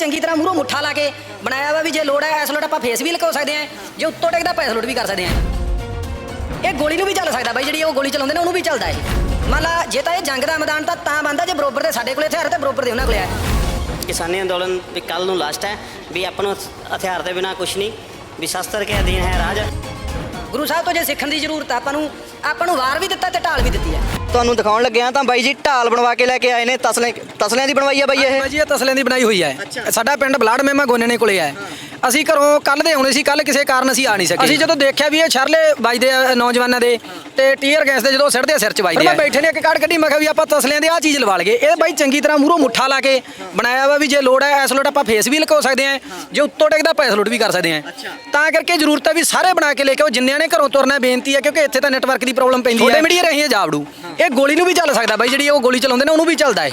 ਚੰਗੀ ਤਰ੍ਹਾਂ ਮੂਹਰੋਂ ਮੁੱਠਾ ਲਾ ਕੇ ਬਣਾਇਆ ਵਾ ਵੀ ਜੇ ਲੋੜ ਹੈ ਇਸ ਲੋੜ ਆਪਾਂ ਫੇਸ ਵੀ ਲਗਾਉ ਸਕਦੇ ਆ ਜੇ ਉੱਤੋਂ ਟਿਕਦਾ ਪੈਸ ਲੋਡ ਵੀ ਕਰ ਸਕਦੇ ਆ ਇਹ ਗੋਲੀ ਨੂੰ ਵੀ ਚੱਲ ਸਕਦਾ ਬਾਈ ਜਿਹੜੀ ਉਹ ਗੋਲੀ ਚਲਾਉਂਦੇ ਨੇ ਉਹਨੂੰ ਵੀ ਚੱਲਦਾ ਇਹ। ਮੰਨ ਲਾ ਜੇ ਤਾਂ ਇਹ ਜੰਗ ਦਾ ਮੈਦਾਨ ਤਾਂ ਤਾਂ ਬੰਦਾ ਜੇ ਬਰੋਬਰ ਦੇ ਸਾਡੇ ਕੋਲੇ ਹਥਿਆਰ ਤੇ ਬਰੋਬਰ ਦੇ ਉਹਨਾਂ ਕੋਲੇ ਆ ਕਿਸਾਨੀ ਅੰਦੋਲਨ ਵੀ ਕੱਲ ਨੂੰ ਲਾਸਟ ਹੈ ਵੀ ਆਪਾਂ ਨੂੰ ਹਥਿਆਰ ਦੇ ਬਿਨਾ ਕੁਝ ਨਹੀਂ ਵੀ ਸ਼ਸਤਰ ਕੇ ਅਧੀਨ ਹੈ ਰਾਜ? ਗੁਰੂ ਸਾਹਿਬ ਤੋਂ ਜੇ ਸਿੱਖਣ ਦੀ ਜ਼ਰੂਰਤ ਆ ਆਪਾਂ ਨੂੰ ਆਪਾਂ ਨੂੰ ਵਾਰ ਵੀ ਦਿੱਤਾ ਤੇ ਢਾਲ ਵੀ ਦਿੱਤੀ ਹੈ। ਤੁਹਾਨੂੰ ਦਿਖਾਉਣ ਲੱਗਿਆ ਤਾਂ ਬਾਈ ਜੀ ਢਾਲ ਬਣਵਾ ਕੇ ਲੈ ਕੇ ਆਏ ਨੇ ਤਸਲੇ ਤਸਲਿਆਂ ਦੀ ਬਣਵਾਈ ਆ ਬਾਈ ਇਹ? ਜੀ ਇਹ ਤਸਲਿਆਂ ਦੀ ਬਣਾਈ ਹੋਈ ਹੈ ਸਾਡਾ ਪਿੰਡ ਬਲਾੜ ਮੇਮਾ ਗੋਨੇਣੇ ਕੋਲੇ ਹੈ। ਅਸੀਂ ਘਰੋਂ ਕੱਲ ਦੇ ਆਉਣੇ ਸੀ ਕੱਲ ਕਿਸੇ ਕਾਰਨ ਅਸੀਂ ਆ ਨਹੀਂ ਸਕੇ। ਅਸੀਂ ਜਦੋਂ ਦੇਖਿਆ ਵੀ ਇਹ ਛਰਲੇ ਵੱਜਦੇ ਆ ਨੌਜਵਾਨਾਂ ਦੇ ਤੇ ਟੀਅਰ ਗੈਸ ਦੇ ਜਦੋਂ ਸਿੱਟਦੇ ਆ ਸਿਰ 'ਚ ਵੱਜਦੇ ਆ। ਮੈਂ ਬੈਠੇ ਨੇ ਇੱਕ ਕਾਰਡ ਕੱਢੀ ਮੈਂ ਕਿਹਾ ਵੀ ਆਪਾਂ ਤਸਲਿਆਂ ਦੇ ਆ ਚੀਜ਼ ਲਵਾ ਲਈਏ। ਇਹ ਬਾਈ ਚੰਗੀ ਤਰ੍ਹਾਂ ਮੂਹਰੋਂ ਮੁੱਠਾ ਲਾ ਕੇ ਬਣਾਇਆ ਵਾ ਵੀ ਜੇ ਲੋੜ ਹੈ ਇਸ ਲੋੜ ਆਪਾਂ ਫੇਸ ਵੀ ਲਗਾਉ ਸਕਦੇ ਆ। ਜੇ ਉੱਤੋਂ ਟਿਕਦਾ ਪੈਸ ਲੋਡ ਵੀ ਕਰ ਸਕਦੇ ਆ। ਤਾਂ ਕਰਕੇ ਜ਼ਰੂਰਤ ਹੈ ਵੀ ਸਾਰੇ ਬਣਾ ਕੇ ਲੈ ਕੇ ਆਓ। ਜਿੰਨਿਆਂ ਨੇ ਘਰੋਂ ਤੁਰਨਾ ਬੇਨਤੀ ਹੈ ਕਿਉਂਕਿ ਇੱਥੇ ਤਾਂ ਨੈਟਵਰਕ ਦੀ ਪ੍ਰੋਬਲਮ ਪੈਂਦੀ ਹੈ ਛੋਟੇ ਮੀਡੀਆ ਰਹੀ ਹੈ ਜਾਵੜੂ। ਇਹ ਗੋਲੀ ਨੂੰ ਵੀ ਚੱਲ ਸਕਦਾ ਬਾਈ ਜਿਹੜੀ ਉਹ ਗੋਲੀ ਚਲਾਉਂਦੇ ਨੇ ਉਹਨੂੰ ਵੀ ਚੱਲਦਾ ਇਹ।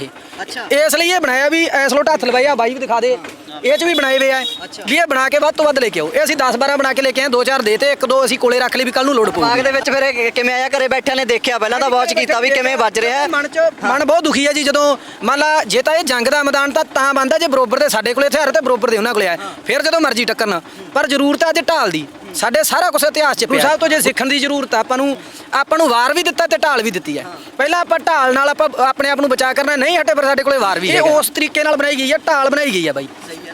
ਇਸ ਲਈ ਇਹ ਬਣਾਇਆ ਵੀ ਐਸ ਲੋਟ ਹੱਥ ਲਵਾਇਆ ਬਾਈ ਵੀ ਦਿਖਾ ਦੇ। ਇਹ ਚ ਵੀ ਬਣਾਏ ਹੋਏ ਆ। ਵੀ ਇਹ ਬਣਾ ਕੇ ਵੱਧ ਤੋਂ ਵੱਧ ਲੈ ਕੇ ਆਓ। ਇਹ ਅਸੀਂ 10 12 ਬਣਾ ਕੇ ਲੈ ਕੇ ਆਏ ਦੋ ਚਾਰ ਦੇ ਤੇ ਇੱਕ ਦੋ ਅਸੀਂ ਕੋਲੇ ਰੱਖ ਲਈ ਵੀ ਕੱਲ ਨੂੰ ਲੋੜ ਬਾਗ ਪਊਗੀ ਦੇ ਵਿੱਚ ਫਿਰ ਇਹ ਕਿਵੇਂ ਆਇਆ? ਘਰੇ ਬੈਠਿਆਂ ਨੇ ਦੇਖਿਆ ਪਹਿਲਾਂ ਤਾਂ ਵਾਚ ਕੀਤਾ ਵੀ ਕਿਵੇਂ ਵੱਜ ਰਿਹਾ। ਹੈ ਮਨ ਚ ਮਨ ਬਹੁਤ ਦੁਖੀ ਹੈ ਜੀ ਜਦੋਂ ਮੰਨ ਲਾ ਜੇ ਤਾਂ ਇਹ ਜੰਗ ਦਾ ਮੈਦਾਨ ਤਾਂ ਤਾਂ ਬੰਦਾ ਜੇ ਬਰੋਬਰ ਦੇ ਸਾਡੇ ਕੋਲੇ ਹਥਿਆਰ ਤੇ ਬਰੋਬਰ ਦੇ ਉਹਨਾਂ ਕੋਲੇ ਆ ਫਿਰ ਜਦੋਂ ਮਰਜ਼ੀ ਟੱਕਰਨ। ਪਰ ਜ਼ਰੂਰਤ ਹੈ ਅੱਜ ਢਾਲ ਦੀ। ਸਾਡੇ ਸਾਰਾ ਕੁਝ ਇਤਿਹਾਸ ਚ ਪਿਆ। ਸਾਹਿਬ ਤੋਂ ਜੇ ਸਿੱਖਣ ਦੀ ਜ਼ਰੂਰਤ ਆ ਆਪਾਂ ਨੂੰ ਆਪਾਂ ਨੂੰ ਵਾਰ ਵੀ ਦਿੱਤਾ ਤੇ ਢਾਲ ਵੀ ਦਿੱਤੀ ਹੈ ਪਹਿਲਾਂ ਆਪਾਂ ਢਾਲ ਨਾਲ ਆਪਾਂ ਆਪਣੇ ਆਪ ਨੂੰ ਬਚਾ ਕਰਨਾ ਨਹੀਂ ਹਟੇ ਪਰ ਸਾਡੇ ਕੋਲੇ ਵਾਰ ਵੀ ਹੈ ਉਸ ਤਰੀਕੇ ਨਾਲ ਬਣਾਈ ਗਈ ਹੈ ਢਾਲ ਬਣਾਈ ਗਈ ਹੈ ਬਾਈ।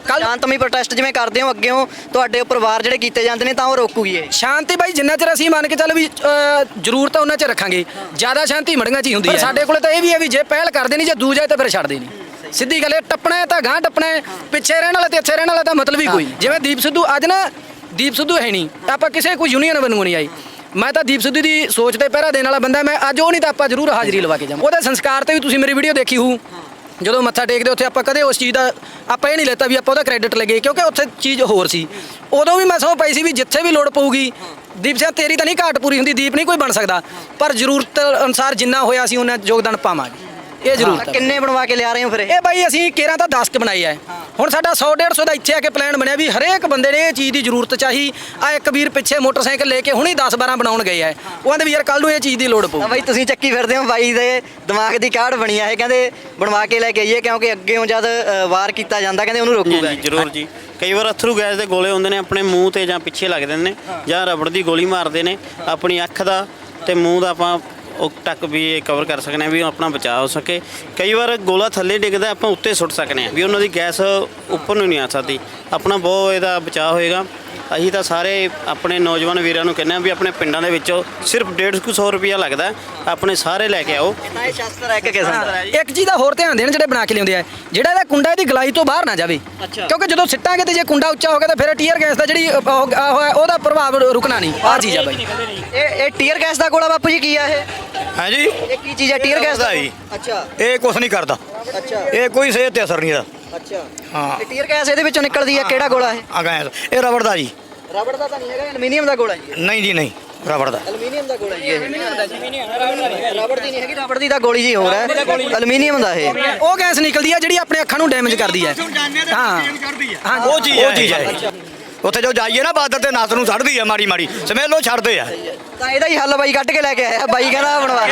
ਕੱਲ ਸ਼ਾਂਤਮਈ ਪ੍ਰੋਟੈਸਟ ਜਿਵੇਂ ਕਰਦੇ ਹੋ ਅੱਗੇੋਂ ਤੁਹਾਡੇ ਉੱਪਰ ਵਾਰ ਜਿਹੜੇ ਕੀਤੇ ਜਾਂਦੇ ਨੇ ਤਾਂ ਉਹ ਰੋਕੂਗੀ ਇਹ। ਸ਼ਾਂਤੀ ਬਾਈ ਜਿੰਨਾ ਚਿਰ ਅਸੀਂ ਮੰਨ ਕੇ ਚੱਲ ਵੀ ਆ ਉਹਨਾਂ ਚ ਰੱਖਾਂਗੇ। ਜ਼ਿਆਦਾ ਸ਼ਾਂਤੀ ਮੜੀਆਂ ਚ ਹੀ ਹੁੰਦੀ ਹੈ ਸਾਡੇ ਕੋਲੇ ਤਾਂ ਇਹ ਵੀ ਹੈ ਵੀ ਜੇ ਪਹਿਲ ਕਰਦੇ ਨਹੀਂ ਜੇ ਦੂਜਾ ਤਾਂ ਫਿਰ ਛੱਡਦੇ ਨਹੀਂ। ਸਿੱਧੀ ਗੱਲ ਇਹ ਟੱਪਣਾ ਹੈ ਤਾਂ ਗਾਂ ਟੱਪਣਾ ਹੈ। ਪਿੱਛੇ ਰਹਿਣ ਵਾਲਾ ਤੇ ਇੱਥੇ ਰਹਿਣ ਵਾਲਾ ਤਾਂ ਮਤਲਬ ਹੀ ਕੋਈ। ਜਿਵੇਂ ਦੀਪ ਸਿੱਧੂ ਅੱਜ ਨਾ ਦੀਪ ਸਿੱਧੂ ਹੈ ਨਹੀਂ। ਆਪਾਂ ਕਿਸੇ ਕੋਈ ਯੂਨੀਅਨ ਬਣੂ ਨਹੀਂ ਆਈ। ਮੈਂ ਤਾਂ ਦੀਪ ਸਿੱਧੂ ਦੀ ਸੋਚ ਤੇ ਪਹਿਰਾ ਦੇਣ ਵਾਲਾ ਬੰਦਾ ਮੈਂ, ਅੱਜ ਉਹ ਨਹੀਂ ਤਾਂ ਆਪਾਂ ਜ਼ਰੂਰ ਹਾਜ਼ਰੀ ਲਵਾ ਕੇ ਜਾਵਾਂ ਉਹਦੇ ਸੰਸਕਾਰ ਤੇ ਵੀ ਤੁਸੀਂ ਮੇਰੀ ਵੀਡੀਓ ਦੇਖੀ ਹੋਊ। ਜਦੋਂ ਮੱਥਾ ਟੇਕਦੇ ਉੱਥੇ ਆਪਾਂ ਕਦੇ ਉਸ ਚੀਜ਼ ਦਾ, ਆਪਾਂ ਇਹ ਨਹੀਂ ਲੈਤਾ ਵੀ ਆਪਾਂ ਉਹਦਾ ਕ੍ਰੈਡਿਟ ਲਗੇ ਕਿਉਂਕਿ ਉੱਥੇ ਚੀਜ਼ ਹੋਰ ਸੀ। ਉਦੋਂ ਵੀ ਮੈਂ ਸੌ ਪਾਈ ਸੀ ਵੀ ਜਿੱਥੇ ਵੀ ਲੋੜ ਪਊਗੀ, ਦੀਪ ਸਿੰਘ ਤੇਰੀ ਤਾਂ ਨਹੀਂ ਘਾਟ ਪੂਰੀ ਹੁੰਦੀ, ਦੀਪ ਨਹੀਂ ਕੋਈ ਬਣ ਸਕਦਾ। ਪਰ ਜ਼ਰੂਰਤ ਅਨੁਸਾਰ ਜਿੰਨਾ ਹੋਇਆ ਸੀ, ਉਹਨਾਂ ਯੋਗਦਾਨ ਪਾਵਾਂਗੇ। ਇਹ ਜ਼ਰੂਰਤ ਹੈ ਕਿੰਨੇ ਬਣਵਾ ਕੇ ਲਿਆ ਰਹੇ ਹੋ ਫਿਰ ਇਹ? ਬਾਈ ਅਸੀਂ ਕੇਰਾਂ ਤਾਂ 10 ਕ ਬਣਾਈ ਹੈ। ਹੁਣ ਸਾਡਾ 100 150 ਦਾ ਇੱਥੇ ਆ ਕੇ ਪਲਾਨ ਬਣਿਆ ਵੀ ਹਰੇਕ ਬੰਦੇ ਨੇ ਇਹ ਚੀਜ਼ ਦੀ ਜ਼ਰੂਰਤ ਚਾਹੀ। ਆ ਇੱਕ ਵੀਰ ਪਿੱਛੇ ਮੋਟਰਸਾਈਕਲ ਲੈ ਕੇ ਹੁਣੀ 10 12 ਬਣਾਉਣ ਗਏ ਆ। ਉਹ ਕਹਿੰਦੇ ਵੀ ਯਾਰ ਕੱਲ ਨੂੰ ਇਹ ਚੀਜ਼ ਦੀ ਲੋੜ ਪਊ ਬਾਈ ਤੁਸੀਂ ਚੱਕੀ ਫਿਰਦੇ ਹੋ ਬਾਈ ਦੇ ਦਿਮਾਗ ਦੀ ਕਾਢ ਬਣੀ ਆ। ਇਹ ਕਹਿੰਦੇ ਬਣਵਾ ਕੇ ਲੈ ਕੇ ਆਈਏ ਕਿਉਂਕਿ ਅੱਗੇੋਂ ਜਦ ਅ, ਵਾਰ ਕੀਤਾ ਜਾਂਦਾ ਕਹਿੰਦੇ ਉਹਨੂੰ ਰੋਕੂਗਾ ਜੀ ਜ਼ਰੂਰ ਜੀ। ਕਈ ਵਾਰ ਅਥਰੂ ਗੈਸ ਦੇ ਗੋਲੇ ਹੁੰਦੇ ਨੇ ਆਪਣੇ ਮੂੰਹ ਤੇ ਜਾਂ ਪਿੱਛੇ ਲੱਗ ਦਿੰਦੇ ਨੇ ਜਾਂ ਰਬੜ ਦੀ ਗੋਲੀ ਮਾਰਦੇ ਨੇ ਆਪਣੀ ਅੱਖ ਦਾ ਤੇ ਮੂੰਹ ਦਾ ਆਪਾਂ ਉਹ ਤੱਕ ਵੀ ਇਹ ਕਵਰ ਕਰ ਸਕਨੇ ਆ ਵੀ ਆਪਣਾ ਬਚਾਅ ਹੋ ਸਕੇ। ਕਈ ਵਾਰ ਗੋਲਾ ਥੱਲੇ ਡਿੱਗਦਾ ਆਪਾਂ ਉੱਤੇ ਸੁੱਟ ਸਕਨੇ ਆ ਵੀ ਉਹਨਾਂ ਦੀ ਗੈਸ ਉੱਪਰ ਨੂੰ ਨਹੀਂ ਆ ਸਕਦੀ। ਆਪਣਾ ਬਹੁਤ ਇਹਦਾ ਬਚਾਅ ਹੋਏਗਾ। ਅਸੀਂ ਤਾਂ ਸਾਰੇ ਆਪਣੇ ਨੌਜਵਾਨ ਵੀਰਾਂ ਨੂੰ ਕਹਿੰਦੇ ਆ ਵੀ ਆਪਣੇ ਪਿੰਡਾਂ ਦੇ ਵਿੱਚੋਂ ਸਿਰਫ 150 ਰੁਪਿਆ ਲੱਗਦਾ ਆਪਣੇ ਸਾਰੇ ਲੈ ਕੇ ਆਓ। ਤਾਂ ਇਹ ਸ਼ਸਤਰ ਹੈ ਇੱਕ ਚੀਜ਼ ਦਾ ਹੋਰ ਧਿਆਨ ਦੇਣ ਜਿਹੜੇ ਬਣਾ ਕੇ ਲਿਆਉਂਦੇ ਆ ਜਿਹੜਾ ਇਹਦਾ ਕੁੰਡਾ ਇਹਦੀ ਗਲਾਈ ਤੋਂ ਬਾਹਰ ਨਾ ਜਾਵੇ। ਕਿਉਂਕਿ ਜਦੋਂ ਸਿੱਟਾਂਗੇ ਤੇ ਜੇ ਕੁੰਡਾ ਉੱਚਾ ਹੋ ਗਿਆ ਤਾਂ ਫਿਰ ਟੀਅਰ ਗੈਸ ਦਾ ਜਿਹੜੀ ਉਹਦਾ ਪ੍ਰਭਾਵ ਰੁਕਣਾ ਨਹੀਂ ਆਹ ਚੀਜ਼ ਆ ਬਾਈ। ਇਹ ਇਹ ਟੀਅਰ ਗੈਸ ਦਾ ਗੋਲਾ ਬਾਪੂ ਜੀ ਕੀ ਆ ਇਹ? ਹੈ ਜੀ ਇਹ ਕੀ ਚੀਜ਼ ਹੈ? ਟੀਅਰ ਗੈਸ ਦਾ? ਦਾ ਜੀ। ਅੱਛਾ। ਇਹ ਕੁਛ ਨਹੀਂ ਕਰਦਾ। ਅੱਛਾ। ਇਹ ਕੋਈ ਸਿਹਤ ਤੇ ਅਸਰ ਨਹੀਂ ਇਹਦਾ। ਅੱਛਾ। ਹਾਂ। ਇਹ ਟੀਅਰ ਗੈਸ ਇਹਦੇ ਵਿੱਚੋਂ ਨਿਕਲਦੀ ਹੈ? ਕਿਹੜਾ ਗੋਲਾ ਇਹ? ਆ ਗਏ ਇਹ। ਰਬੜ ਦਾ ਜੀ। ਰਬੜ ਦਾ ਤਾਂ ਨਹੀਂ ਹੈਗਾ ਐਲੂਮੀਨੀਅਮ ਦਾ ਗੋਲਾ ਜੀ। ਨਹੀਂ ਜੀ ਨਹੀਂ। ਰਬੜ ਦਾ। ਐਲੂਮੀਨੀਅਮ ਦਾ ਗੋਲਾ ਜੀ ਇਹ। ਰਬੜ ਦੀ ਨਹੀਂ ਹੈਗੀ ਰਬੜ ਦੀ ਤਾਂ ਗੋਲੀ ਜੀ ਹੋਰ ਹੈ। ਐਲੂਮੀਨੀਅਮ ਦਾ ਇਹ। ਉਹ ਗੈਸ ਨਿਕਲਦੀ ਆ ਜਿਹੜੀ ਆਪਣੇ ਅੱਖਾਂ ਨੂੰ ਡੈਮੇਜ ਕਰਦੀ ਹੈ। ਹਾਂ। ਹਾਂ। ਉਹ ਚੀਜ਼ ਉਹ ਚੀਜ਼ ਹੈ। ਉੱਥੇ ਜੋ ਜਾਈਏ ਨਾ ਬਾਦਰ ਤੇ ਨਸ ਨੂੰ ਛੱਡਦੀ ਆ ਮਾੜੀ ਮਾੜੀ ਸਮੇਲੋ ਛੱਡਦੇ ਆ। ਤਾਂ ਇਹਦਾ ਹੀ ਹੱਲ ਬਾਈ ਕੱਢ ਕੇ ਲੈ ਕੇ ਆਇਆ ਬਾਈ ਕਹਿੰਦਾ ਬਣਵਾ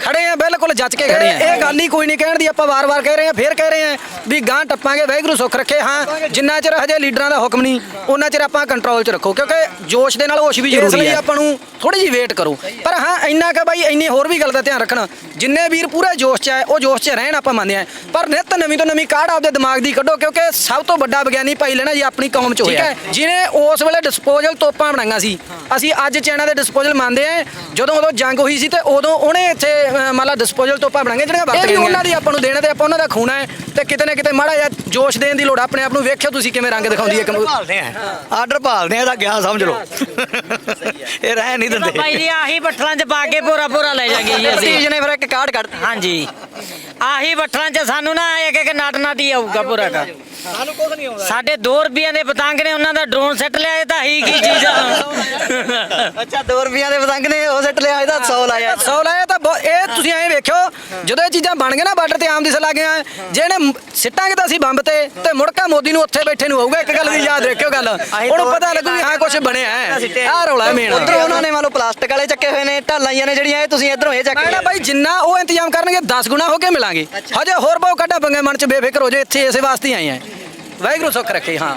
ਖੜੇ ਆ ਬਿਲਕੁਲ ਜੱਜ ਕੇ ਖੜੇ ਆ। ਇਹ ਗੱਲ ਹੀ ਕੋਈ ਨਹੀਂ ਕਹਿਣ ਦੀ ਆਪਾਂ ਵਾਰ-ਵਾਰ ਕਹਿ ਰਹੇ ਆ ਫੇਰ ਕਹਿ ਰਹੇ ਆ ਵੀ ਗਾਂ ਟੱਪਾਂਗੇ ਵਾਹਿਗੁਰੂ ਸੁੱਖ ਰੱਖੇ। ਹਾਂ ਜਿੰਨਾ ਚਿਰ ਹਜੇ ਲੀਡਰਾਂ ਦਾ ਹੁਕਮ ਨਹੀਂ ਉਹਨਾਂ ਚਿਰ ਆਪਾਂ ਕੰਟਰੋਲ 'ਚ ਰੱਖੋ ਕਿਉਂਕਿ ਜੋਸ਼ ਦੇ ਨਾਲ ਹੋਸ਼ ਵੀ ਜ਼ਰੂਰੀ ਹੈ ਆਪਾਂ ਨੂੰ ਥੋੜੀ ਜਿਹੀ ਵੇਟ ਕਰੋ। ਪਰ ਹਾਂ ਇੰਨਾ ਕਿ ਬਾਈ ਇੰਨੀ ਹੋਰ ਵੀ ਗੱਲ ਦਾ ਧਿਆਨ ਰੱਖਣਾ ਜਿੰਨੇ ਵੀਰ ਪੂਰੇ ਜੋਸ਼ 'ਚ ਹੈ ਉਹ ਜੋਸ਼ 'ਚ ਰਹਿਣ ਆਪਾਂ ਮੰਨਦੇ ਆ ਪਰ ਨਿਤ ਨਵੀਂ ਤੋਂ ਨਵੀਂ ਕਾਢ ਆਪਦੇ ਦਿਮਾਗ ਦੀ ਕੱਢੋ ਕਿਉਂਕਿ ਸਭ ਤੋਂ ਵੱਡਾ ਵਿਗਿਆਨੀ ਭਾਈ ਲੈਣਾ ਜੀ ਆਪਣੀ ਕੌਮ 'ਚ ਹੋਇਆ। ਜਿਹਨੇ ਉਸ ਵੇਲੇ ਡਿਸਪੋਜ਼ਲ ਤੋਪਾਂ ਬਣਾਈਆਂ ਸੀ। ਅਸੀਂ ਅੱਜ ਚਾਈਨਾ ਦੇ ਡਿਸਪੋਜ਼ਲ ਮੰਨਦੇ ਆ ਜਦੋਂ ਉਦੋਂ ਜੰਗ ਹੋਈ ਸੀ ਤੇ ਉਦੋਂ ਉਹਨੇ ਇੱਥੇ ਅਹ, ਮੰਨ ਲਾ ਡਿਸਪੋਜ਼ਲ ਤੋਪਾਂ ਬਣਾਈਆਂ ਜਿਹੜੀਆਂ ਵਰਤ ਗਈਆਂ ਉਹਨਾਂ ਦੀ ਆਪਾਂ ਨੂੰ ਦੇਣਾ ਤੇ ਆਪਾਂ ਉਹਨਾਂ ਦਾ ਖੂਨਾ ਹੈ ਤੇ ਕਿਤੇ ਨਾ ਕਿਤੇ ਮਾੜਾ ਜਿਹਾ ਜੋਸ਼ ਦੇਣ ਦੀ ਲੋੜ ਆ। ਆਪਣੇ ਆਪ ਨੂੰ ਵੇਖਿਓ ਤੁਸੀਂ ਕਿਵੇਂ ਰੰਗ ਦਿਖਾਉਂਦੀ ਹੈ ਕੰਪਿਊਟਰ ਭਾਲਦੇ ਆ। ਆਰਡਰ ਭਾਲਦੇ ਆ ਇਹਦਾ ਗਿਆ ਸਮਝ ਲਓ ਇਹ ਰਹਿ ਨਹੀਂ ਦਿੰਦੇ। ਭਾਈ ਜੀ ਆਹੀ ਬੱਠਲਾਂ 'ਚ ਪਾ ਕੇ ਪੂਰਾ ਪੂਰਾ ਲੈ ਜਾਗੇ ਜੀ ਅਸੀਂ। ਨੇ ਫਿਰ ਇੱਕ ਕਾਢ ਕੱਢਤੀ ਹਾਂਜੀ। ਆਹੀ ਬੱਠਲਾਂ 'ਚ ਸਾਨੂੰ ਨਾ ਇੱਕ ਇੱਕ ਨਟ ਨਟ ਹੀ ਆਊਗਾ ਪੂਰਾ ਕਾ ਸਾਨੂੰ ਕੁਝ ਨਹੀਂ ਆਉਂਦਾ। ਸਾਡੇ 2 ਰੁਪਈਆਂ ਦੇ ਪਤੰਗ ਨੇ ਉਹਨਾਂ ਦਾ ਡਰੋਨ ਸੈੱਟ ਲਿਆ ਇਹ ਤਾਂ ਹੀ ਕੀ ਚੀਜ਼ ਆ। ਅੱਛਾ 2 ਰੁਪਈਆਂ ਦੇ ਪਤੰਗ ਨੇ ਉਹ ਸੱਟ ਲਿਆ ਇਹਦਾ 100 ਲਾਇਆ। 100 ਲਾਇਆ ਤਾਂ ਸੋ ਇਹ ਤੁਸੀਂ ਐਂ ਵੇਖਿਓ ਜਦੋਂ ਇਹ ਚੀਜ਼ਾਂ ਬਣ ਗਏ ਨਾ ਬਾਰਡਰ ਤੇ ਆਮ ਦਿਸ ਲੱਗ ਗਿਆ ਜੇ ਇਹਨੇ ਮ- ਸਿੱਟਾਂਗੇ ਤਾਂ ਅਸੀਂ ਬੰਬ ਤੇ ਤੇ ਮੁੜਕਾ ਮੋਦੀ ਨੂੰ ਉੱਥੇ ਬੈਠੇ ਨੂੰ ਹੋਊਗਾ ਇੱਕ ਗੱਲ ਦੀ ਯਾਦ ਰੱਖਿਓ ਗੱਲ। ਉਹਨੂੰ ਪਤਾ ਲੱਗੂ ਵੀ ਹਾਂ ਕੁਝ ਬਣਿਆ ਹੈ। ਆਹ ਰੌਲਾ ਮੇਨ ਉਧਰੋਂ ਉਹਨਾਂ ਨੇ ਮੰਨ ਲਓ ਪਲਾਸਟਿਕ ਵਾਲੇ ਚੱਕੇ ਹੋਏ ਨੇ ਢਾਲਾਂ ਨੇ ਜਿਹੜੀਆਂ ਇਹ ਤੁਸੀਂ ਇਧਰੋਂ ਇਹ ਚੱਕ ਮੈਂ। ਬਾਈ ਜਿੰਨਾ ਉਹ ਇੰਤਜ਼ਾਮ ਕਰਨਗੇ 10 ਗੁਣਾ ਹੋ ਕੇ ਮਿਲਾਂਗੇ। ਹਜੇ ਹੋਰ ਬਹੁ ਕੱਢਾ ਪੰਗੇ ਮਨ ਚ ਬੇਫਿਕਰ ਹੋ ਜਾਓ ਇੱਥੇ ਇਸੇ ਵਾਸਤੇ ਆਏ ਆ। ਵਾਹਿਗੁਰੂ ਸੁੱਖ ਰੱਖੇ ਹਾਂ।